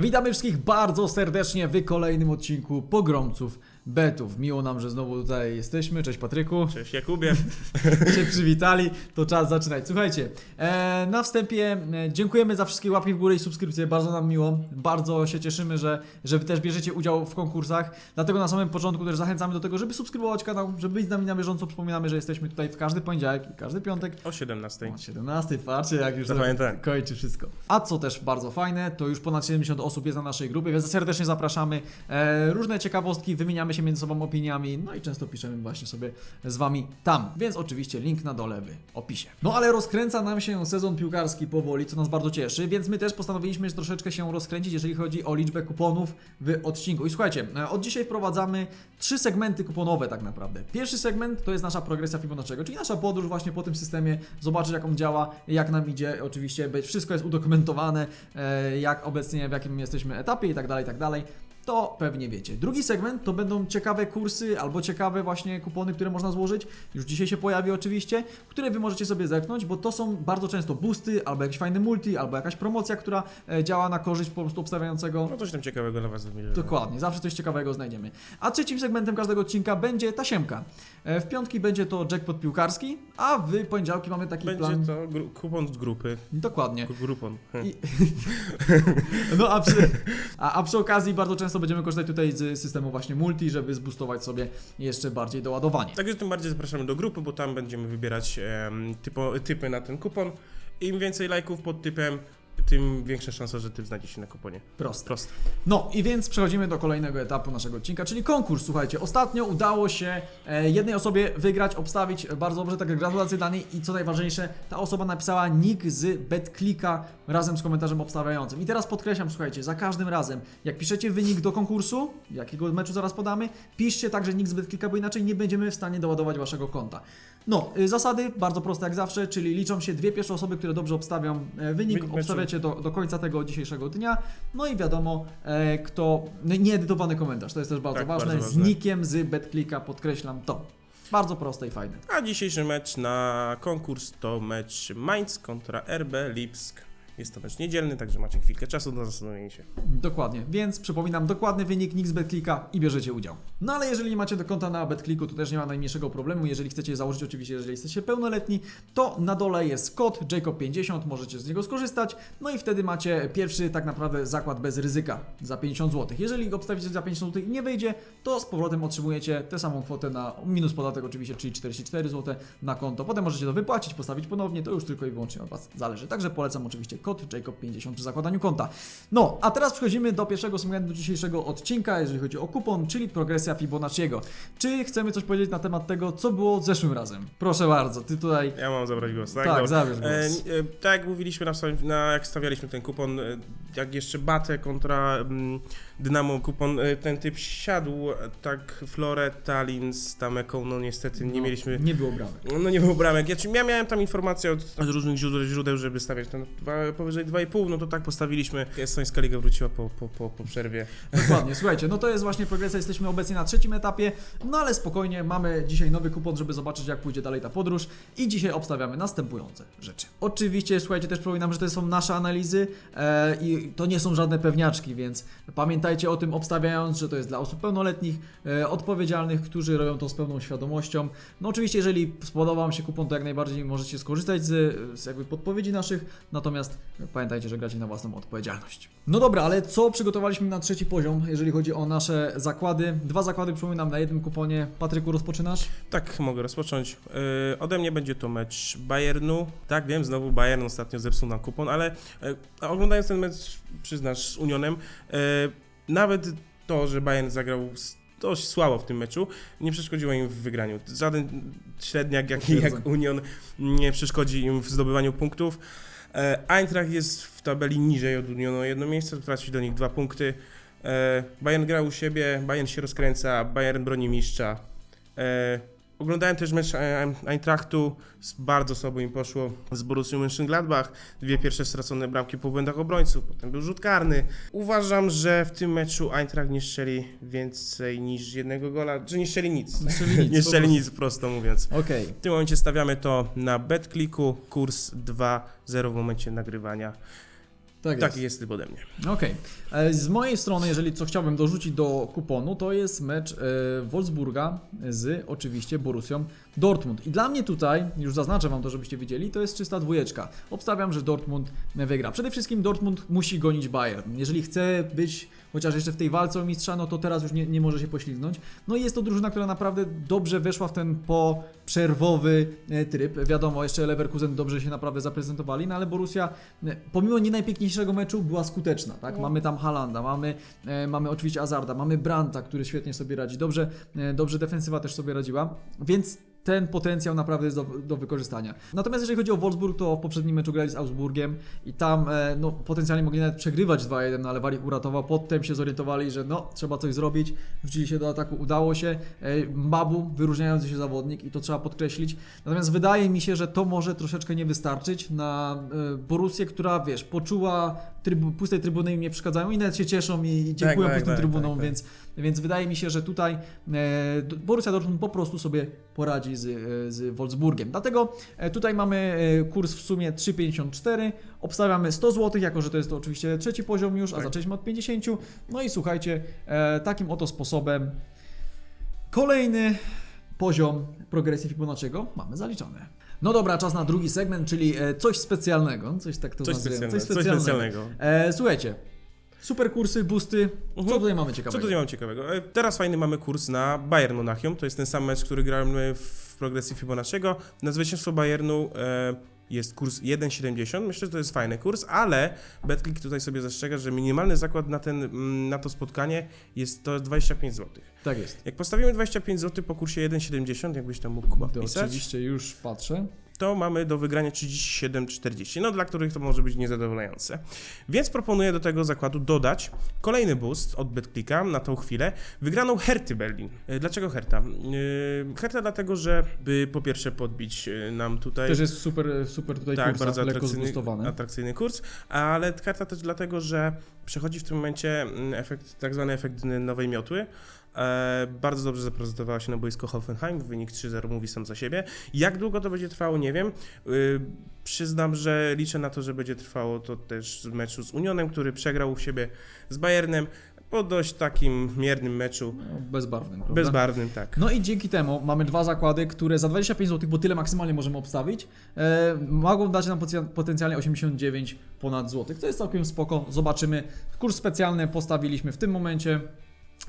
Witamy wszystkich bardzo serdecznie w kolejnym odcinku Pogromców Betów. Miło nam, że znowu tutaj jesteśmy. Cześć Patryku. Cześć Jakubie. się przywitali, to czas zaczynać. Słuchajcie, e, na wstępie e, dziękujemy za wszystkie łapki w górę i subskrypcje, bardzo nam miło, bardzo się cieszymy, że, że też bierzecie udział w konkursach, dlatego na samym początku też zachęcamy do tego, żeby subskrybować kanał, żeby być z nami na bieżąco, przypominamy, że jesteśmy tutaj w każdy poniedziałek i każdy piątek O 17. o 17, patrzcie jak już kończy wszystko. A co też bardzo fajne, to już ponad 70 osób jest na naszej grupie, więc serdecznie zapraszamy. E, różne ciekawostki, wymieniamy się między sobą opiniami, no i często piszemy właśnie sobie z Wami tam. Więc oczywiście link na dole w opisie. No ale rozkręca nam się sezon piłkarski powoli, co nas bardzo cieszy, więc my też postanowiliśmy troszeczkę się rozkręcić, jeżeli chodzi o liczbę kuponów w odcinku. I słuchajcie, e, od dzisiaj wprowadzamy trzy segmenty kuponowe tak naprawdę. Pierwszy segment to jest nasza progresja Fibonacciego, czyli nasza podróż właśnie po tym systemie, zobaczyć jak on działa, jak nam idzie, oczywiście wszystko jest udokumentowane, e, jak obecnie, w jakim jesteśmy etapie i tak dalej, i tak dalej. To pewnie wiecie. Drugi segment to będą ciekawe kursy albo ciekawe właśnie kupony, które można złożyć. Już dzisiaj się pojawi oczywiście, które wy możecie sobie zerknąć, bo to są bardzo często boosty, albo jakiś fajny multi, albo jakaś promocja, która e, działa na korzyść po prostu obstawiającego. No coś tam ciekawego dla was wymierzę. Dokładnie, zawsze coś ciekawego znajdziemy. A trzecim segmentem każdego odcinka będzie tasiemka. E, W piątki będzie to jackpot piłkarski, a w poniedziałki mamy taki Będzie plan. to gru- kupon z grupy. Dokładnie. Gru- Grupon. I... No a przy, a, a przy okazji bardzo często będziemy korzystać tutaj z systemu właśnie multi, żeby zboostować sobie jeszcze bardziej doładowanie. Także tym bardziej zapraszamy do grupy, bo tam będziemy wybierać typo, typy na ten kupon. Im więcej lajków pod typem, tym większa szansa, że typ znajdzie się na kuponie. Proste. Proste. No i więc przechodzimy do kolejnego etapu naszego odcinka, czyli konkurs. Słuchajcie, ostatnio udało się e, jednej osobie wygrać, obstawić bardzo dobrze, także gratulacje dla niej i co najważniejsze, ta osoba napisała nick z BetClicka razem z komentarzem obstawiającym. I teraz podkreślam, słuchajcie, za każdym razem, jak piszecie wynik do konkursu, jakiego meczu zaraz podamy, piszcie także nick z BetClicka, bo inaczej nie będziemy w stanie doładować waszego konta. No, y, zasady bardzo proste jak zawsze, czyli liczą się dwie pierwsze osoby, które dobrze obstawią e, wynik, Wynik meczu. Do, do końca tego dzisiejszego dnia, no i wiadomo, e, kto. no Nieedytowany komentarz, to jest też bardzo Tak, ważne. bardzo z ważne. nickiem z BetClicka, podkreślam to. Bardzo proste i fajne. A dzisiejszy mecz na konkurs to mecz Mainz kontra RB Lipsk. Jest to mecz niedzielny, także macie chwilkę czasu na zastanowienie się. Dokładnie, więc przypominam, dokładny wynik, nick z BetClicka i bierzecie udział. No ale jeżeli nie macie do konta na BetClicku, to też nie ma najmniejszego problemu. Jeżeli chcecie założyć, oczywiście, jeżeli jesteście pełnoletni, to na dole jest kod Jacob50, możecie z niego skorzystać. No i wtedy macie pierwszy tak naprawdę zakład bez ryzyka za 50 zł. Jeżeli go obstawicie za 50 zł i nie wyjdzie, to z powrotem otrzymujecie tę samą kwotę na minus podatek oczywiście, czyli 44 zł na konto. Potem możecie to wypłacić, postawić ponownie, to już tylko i wyłącznie od Was zależy. Także polecam oczywiście kod Jacob50 przy zakładaniu konta. No, a teraz przechodzimy do pierwszego segmentu dzisiejszego odcinka, jeżeli chodzi o kupon, czyli progresja Fibonacciego. Czy chcemy coś powiedzieć na temat tego, co było zeszłym razem? Proszę bardzo, Ty tutaj... Ja mam zabrać głos, tak? Tak, Dobra. zabierz głos. E, e, tak jak mówiliśmy na, na jak stawialiśmy ten kupon, e, jak jeszcze Batę kontra mm, Dynamo kupon, e, ten typ siadł, tak Flore, Tallinn z Tameką, no niestety nie No, mieliśmy, Nie było bramek. no nie było bramek. Ja, ja miałem tam informację od, od różnych źródeł, źródeł, żeby stawiać ten dwa, powyżej 2,5, no to tak postawiliśmy. Estońska Liga wróciła po, po, po, po przerwie. Dokładnie, słuchajcie, no to jest właśnie progresja, jesteśmy obecnie na trzecim etapie, no ale spokojnie, mamy dzisiaj nowy kupon, żeby zobaczyć jak pójdzie dalej ta podróż i dzisiaj obstawiamy następujące rzeczy. Oczywiście, słuchajcie, też przypominam, że to są nasze analizy e, i to nie są żadne pewniaczki, więc pamiętajcie o tym obstawiając, że to jest dla osób pełnoletnich, e, odpowiedzialnych, którzy robią to z pełną świadomością. No oczywiście, jeżeli spodoba Wam się kupon, to jak najbardziej możecie skorzystać z, z jakby podpowiedzi naszych, natomiast pamiętajcie, że gracie na własną odpowiedzialność. No dobra, ale co przygotowaliśmy na trzeci poziom, jeżeli chodzi o nasze zakłady? Dwa zakłady przypominam na jednym kuponie. Patryku, rozpoczynasz? Tak, mogę rozpocząć. Yy, ode mnie będzie to mecz Bayernu. Tak, wiem, znowu Bayern ostatnio zepsuł nam kupon, ale yy, oglądając ten mecz, przyznasz, z Unionem, yy, nawet to, że Bayern zagrał dość słabo w tym meczu, nie przeszkodziło im w wygraniu. Żaden średniak jak, jak Union nie przeszkodzi im w zdobywaniu punktów. E, Eintracht jest w tabeli niżej od Unionu o jedno miejsce, traci do nich dwa punkty. E, Bayern gra u siebie, Bayern się rozkręca, Bayern broni mistrza. Oglądałem też mecz Eintrachtu, bardzo słabo im poszło z Borussią Mönchengladbach. Dwie pierwsze stracone bramki po błędach obrońców, potem był rzut karny. Uważam, że w tym meczu Eintracht nie strzeli więcej niż jednego gola, że nie strzeli nic. Nie strzeli nic, nie strzeli nic, prosto mówiąc. Okej. W tym momencie stawiamy to na BetClicku, kurs 2-0 w momencie nagrywania. Tak Taki jest typ ode mnie. Okej. E, Z mojej strony, jeżeli co chciałbym dorzucić do kuponu, to jest mecz e, Wolfsburga z oczywiście Borussią Dortmund. I dla mnie tutaj, już zaznaczę Wam to, żebyście widzieli, to jest czysta dwójeczka. Obstawiam, że Dortmund wygra. Przede wszystkim Dortmund musi gonić Bayern. Jeżeli chce być chociaż jeszcze w tej walce o mistrza, no to teraz już nie, nie może się poślizgnąć. No i jest to drużyna, która naprawdę dobrze weszła w ten poprzerwowy e, tryb. Wiadomo, jeszcze Leverkusen dobrze się naprawdę zaprezentowali, no ale Borussia e, pomimo nie najpiękniejszego meczu była skuteczna, tak? Mamy tam Halanda, mamy, e, mamy oczywiście Azarda, mamy Branta, który świetnie sobie radzi. Dobrze, e, dobrze defensywa też sobie radziła, więc ten potencjał naprawdę jest do, do wykorzystania. Natomiast jeżeli chodzi o Wolfsburg, to w poprzednim meczu grali z Augsburgiem i tam e, no, potencjalnie mogli nawet przegrywać 2-1, no, ale Warik uratował. Potem się zorientowali, że no, trzeba coś zrobić. Rzucili się do ataku, udało się. E, Mabu, wyróżniający się zawodnik i to trzeba podkreślić. Natomiast wydaje mi się, że to może troszeczkę nie wystarczyć na e, Borussię, która wiesz, poczuła trybu, pustej trybuny im nie przeszkadzają i nawet się cieszą i dziękują tak, pustym tak, trybunom, tak, tak. więc więc wydaje mi się, że tutaj e, Borussia Dortmund po prostu sobie poradzi z, e, z Wolfsburgiem. Dlatego e, tutaj mamy kurs w sumie 3,54. Obstawiamy 100 zł, jako że to jest to oczywiście trzeci poziom już, a Tak. zaczęliśmy od 50. No i słuchajcie, takim oto sposobem kolejny poziom progresji Fibonacciego mamy zaliczony. No dobra, czas na drugi segment, czyli coś specjalnego. Coś tak to Coś nazwijmy. specjalnego. Coś specjalnego. E, słuchajcie, super kursy, boosty. Co Mhm. tutaj mamy Co ciekawego? tutaj mam ciekawego? E, Teraz fajny mamy kurs na Bayern Monachium. To jest ten sam mecz, który gramy w progresji Fibonacciego. Na zwycięstwo Bayernu e, jest kurs 1,70. Myślę, że to jest fajny kurs, ale BetClick tutaj sobie zastrzega, że minimalny zakład na, ten, mm, na to spotkanie jest to 25 zł. Tak jest. Jak postawimy 25 zł po kursie 1,70, jakbyś tam mógł Kuba To wpisać, oczywiście już patrzę. To mamy do wygrania 37,40, no dla których to może być niezadowalające. Więc proponuję do tego zakładu dodać kolejny boost od BetClicka na tą chwilę, wygraną Herty Berlin. E, Dlaczego Herta? Yy, Herta dlatego, że by po pierwsze podbić e, nam tutaj... Też jest super, super tutaj tak, kurs, bardzo atrakcyjny, atrakcyjny kurs, ale Herta też dlatego, że przechodzi w tym momencie mm, efekt, tak zwany efekt nowej miotły. E, bardzo dobrze zaprezentowała się na boisko Hoffenheim, wynik 3-0 mówi sam za siebie. Jak długo to będzie trwało, nie wiem. Y, przyznam, że liczę na to, że będzie trwało to też w meczu z Unionem, który przegrał u siebie z Bayernem po dość takim miernym meczu, No, bezbarwny. Prawda? bezbarwnym, tak. No i dzięki temu mamy dwa zakłady, które za 25 zł, bo tyle maksymalnie możemy obstawić, e, mogą dać nam poten- potencjalnie 89 ponad złotych. To jest całkiem spoko. Zobaczymy. Kurs specjalny postawiliśmy w tym momencie.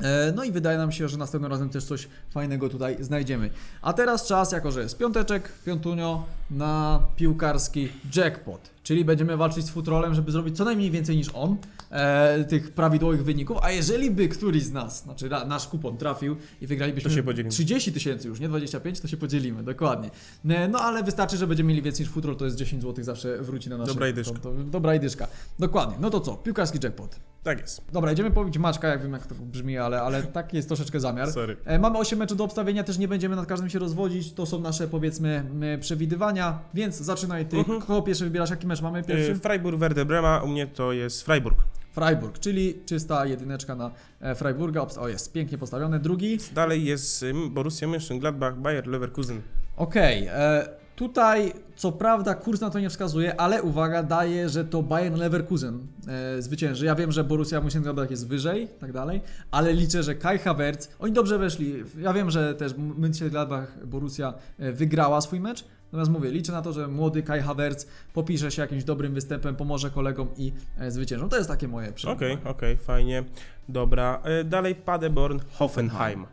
E, No i wydaje nam się, że następnym razem też coś fajnego tutaj znajdziemy. A teraz czas, jako że jest piąteczek, piątunio, na piłkarski jackpot. Czyli będziemy walczyć z futrolem, żeby zrobić co najmniej więcej niż on e, tych prawidłowych wyników. A jeżeli by któryś z nas, znaczy ra, nasz kupon trafił i wygralibyśmy To się podzielimy. 30 tysięcy już, nie 25, to się podzielimy, dokładnie. E, No ale wystarczy, że będziemy mieli więcej niż futrol, to jest 10 zł zawsze wróci na nasze Dobra i dyszka. konto. Dobra i dyszka. Dokładnie. No to co? Piłkarski jackpot. Tak jest. Dobra, idziemy pobić Maczka, jak wiem jak to brzmi, ale, ale taki jest troszeczkę zamiar. Sorry. E, Mamy 8 meczów do obstawienia, też nie będziemy nad każdym się rozwodzić, to są nasze powiedzmy e, przewidywania, więc zaczynaj ty. Mhm. Kogo pierwszy wybierasz, jaki mecz mamy pierwszy? Y, Freiburg, Werder Brema, u mnie to jest Freiburg. Freiburg, czyli czysta jedyneczka na e, Freiburga, Obst- o jest, pięknie postawiony. Drugi, Dalej jest Borussia Mönchengladbach, Bayer Leverkusen. okej, e, tutaj co prawda kurs na to nie wskazuje, ale uwaga, daje, że to Bayern Leverkusen e, zwycięży. Ja wiem, że Borussia Mönchengladbach jest wyżej, tak dalej, ale liczę, że Kai Havertz, oni dobrze weszli. Ja wiem, że też Mönchengladbach Borussia e, wygrała swój mecz, natomiast mówię, liczę na to, że młody Kai Havertz popisze się jakimś dobrym występem, pomoże kolegom i e, zwyciężą. To jest takie moje Okej, przewidywanie. okej, fajnie. Dobra. Y, Dalej Paderborn, Hoffenheim.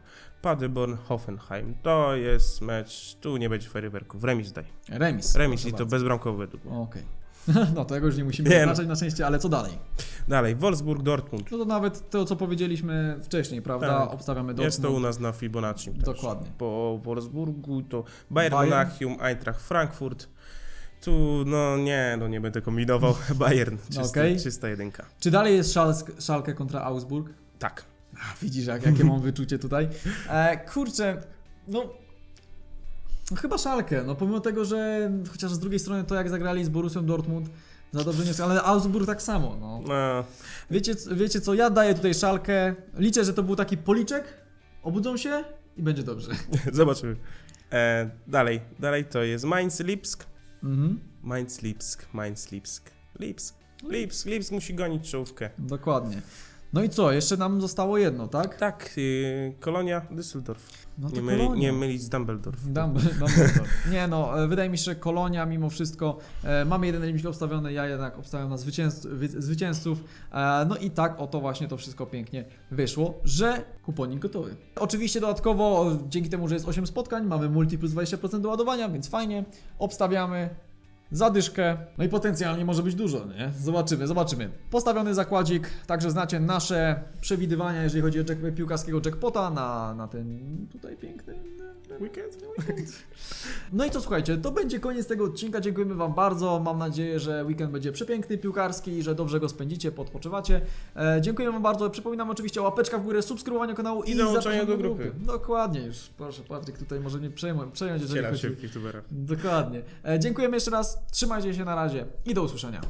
Paderborn, Hoffenheim. To jest mecz, tu nie będzie fajerwerków. Remis daj. Remis. Remis i to bezbramkowy według mnie. Okej. No tego już nie musimy Nie no. na szczęście, ale co dalej? Dalej, Wolfsburg, Dortmund. No to nawet to, co powiedzieliśmy wcześniej, prawda? Tak. Obstawiamy do Jest to u nas na Fibonacci. też. Dokładnie. Po Wolfsburgu to Bayern, Bayern. Monachium, Eintracht Frankfurt. Tu, no nie, no nie będę kombinował. Bayern, czysta, Okej. czysta jedynka. Czy dalej jest Szalsk, Szalkę kontra Augsburg? Tak. Widzisz, jak, jakie mam wyczucie tutaj. E, kurczę, no... No chyba Szalkę, no pomimo tego, że chociaż z drugiej strony to jak zagrali z Borussią Dortmund, za dobrze nie ale Augsburg tak samo, no. No, Wiecie, wiecie co, ja daję tutaj Szalkę, liczę, że to był taki policzek, obudzą się i będzie dobrze. zobaczymy. E, dalej, dalej to jest Mainz, Lipsk. Mhm. Mainz, Lipsk, Mainz, Lipsk, Lipsk. Lipsk, Lipsk musi gonić czołówkę. Dokładnie. No i co, jeszcze nam zostało jedno, tak? Tak, yy, Kolonia Düsseldorf. No Nie, myli, nie mylić z Dumbledore. Dumb- Dumbledore. Nie no, e, wydaje mi się, że Kolonia mimo wszystko, e, mamy jeden limit obstawiony, ja jednak obstawiam na zwycięzców, wy- zwycięzców, e, no i tak oto właśnie to wszystko pięknie wyszło, że kuponik gotowy. Oczywiście dodatkowo, dzięki temu, że jest 8 spotkań, mamy multi plus 20% do ładowania, więc fajnie, obstawiamy, zadyszkę, no i potencjalnie może być dużo, nie? Zobaczymy, zobaczymy. Postawiony zakładzik, także znacie nasze przewidywania, jeżeli chodzi o jack, piłkarskiego jackpota na, na ten tutaj piękny Weekend? no i co słuchajcie, to będzie koniec tego odcinka. Dziękujemy Wam bardzo. Mam nadzieję, że weekend będzie przepiękny, piłkarski i że dobrze go spędzicie, podpoczywacie. E, dziękujemy Wam bardzo. Przypominam oczywiście o łapeczka w górę, subskrybowaniu kanału i, I zapraszaniu do grupy. Dokładnie, już proszę Patryk tutaj może nie przejąć, jeżeli Wciela się w youtubera. Dokładnie. E, dziękujemy jeszcze raz. Trzymajcie się na razie i do usłyszenia.